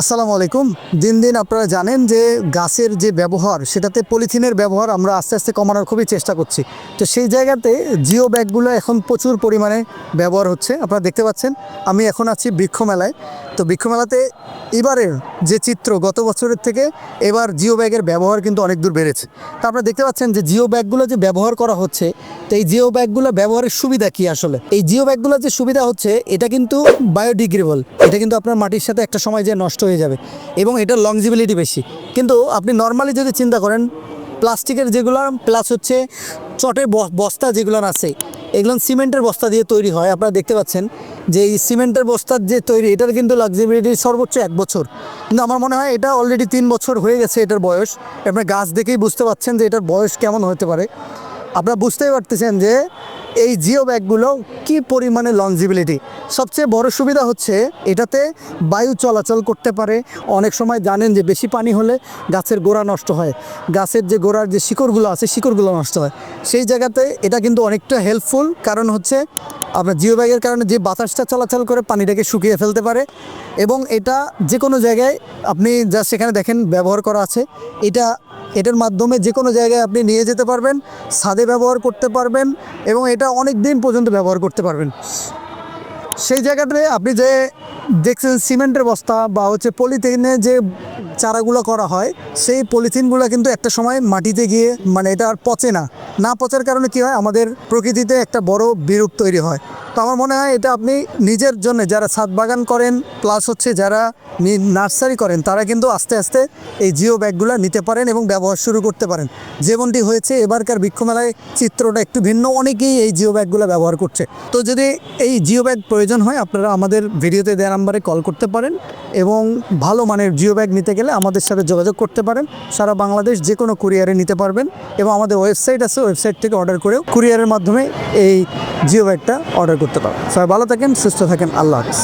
আসসালামু আলাইকুম। দিন দিন আপনারা জানেন যে গাছের যে ব্যবহার, সেটাতে পলিথিনের ব্যবহার আমরা আস্তে আস্তে কমানোর খুবই চেষ্টা করছি। তো সেই জায়গাতে জিও ব্যাগগুলো এখন প্রচুর পরিমাণে ব্যবহার হচ্ছে, আপনারা দেখতে পাচ্ছেন। আমি এখন আছি বৃক্ষ মেলায় তো বৃক্ষ মেলাতে এবারের যে চিত্র, গত বছরের থেকে এবার জিও ব্যাগের ব্যবহার কিন্তু অনেক দূর বেড়েছে। তো আপনারা দেখতে পাচ্ছেন যে জিও ব্যাগগুলো যে ব্যবহার করা হচ্ছে, তো এই জিও ব্যাগগুলো ব্যবহারের সুবিধা কি আসলে? এই জিও ব্যাগগুলো যে সুবিধা হচ্ছে, এটা কিন্তু বায়োডিগ্রেবল এটা কিন্তু আপনার মাটির সাথে একটা সময় যে নষ্ট হয়ে যাবে এবং এটার লংজিবিলিটি বেশি। কিন্তু আপনি নর্মালি যদি চিন্তা করেন, প্লাস্টিকের যেগুলো প্লাস হচ্ছে চটের বস্তা যেগুলো আছে, এগুলো সিমেন্টের বস্তা দিয়ে তৈরি হয়। আপনারা দেখতে পাচ্ছেন যে এই সিমেন্টের বস্তার যে তৈরি, এটার কিন্তু লাক্সিবিলিটি সর্বোচ্চ এক বছর। কিন্তু আমার মনে হয় এটা অলরেডি তিন বছর হয়ে গেছে এটার বয়স। আপনার গাছ দেখেই বুঝতে পাচ্ছেন যে এটার বয়স কেমন হতে পারে। আপনারা বুঝতেই পারতেছেন যে এই জিও ব্যাগগুলো কি পরিমাণে লংজিবিলিটি সবচেয়ে বড় সুবিধা হচ্ছে এটাতে বায়ু চলাচল করতে পারে। অনেক সময় জানেন যে বেশি পানি হলে গাছের গোড়া নষ্ট হয়। গাছের যে গোড়ার যে শিকড়গুলো আছে, শিকড়গুলো নষ্ট হয়। সেই জায়গাতে এটা কিন্তু অনেকটা হেল্পফুল কারণ হচ্ছে আপনার জিও ব্যাগের কারণে যে বাতাসটা চলাচল করে পানিটাকে শুকিয়ে ফেলতে পারে এবং এটা যে কোনো জায়গায় আপনি যা সেখানে দেখেন ব্যবহার করা আছে। এটা এটার মাধ্যমে যে কোনো জায়গায় আপনি নিয়ে যেতে পারবেন, ছাদে ব্যবহার করতে পারবেন এবং এটা অনেক দিন পর্যন্ত ব্যবহার করতে পারবেন। সেই জায়গাটায় আপনি যে দেখছেন সিমেন্টের বস্তা বা হচ্ছে পলিথিনে যে চারাগুলো করা হয়, সেই পলিথিনগুলো কিন্তু একটা সময় মাটিতে গিয়ে মানে এটা আর পচে না। না পচার কারণে কি হয়? আমাদের প্রকৃতিতে একটা বড় বিরূপ তৈরি হয়। তো আমার মনে হয় এটা আপনি নিজের জন্য যারা ছাদ বাগান করেন প্লাস হচ্ছে যারা নার্সারি করেন, তারা কিন্তু আস্তে আস্তে এই জিও ব্যাগগুলো নিতে পারেন এবং ব্যবহার শুরু করতে পারেন। যেমনটি হয়েছে, এবারকার বৃক্ষমেলায় চিত্রটা একটু ভিন্ন, অনেকেই এই জিও ব্যাগগুলো ব্যবহার করছে। তো যদি এই জিও ব্যাগ প্রয়োজন হয়, আপনারা আমাদের ভিডিওতে দেওয়া নাম্বারে কল করতে পারেন এবং ভালো মানের জিও ব্যাগ নিতে গেলে আমাদের সাথে যোগাযোগ করতে পারেন। সারা বাংলাদেশ যে কোনো কুরিয়ারে নিতে পারবেন এবং আমাদের ওয়েবসাইট আছে, ওয়েবসাইট থেকে অর্ডার করেও কুরিয়ারের মাধ্যমে এই জিও ব্যাগটা অর্ডার করতে পারেন সবাই ভালো থাকেন, সুস্থ থাকেন, আল্লাহ হাফিজ।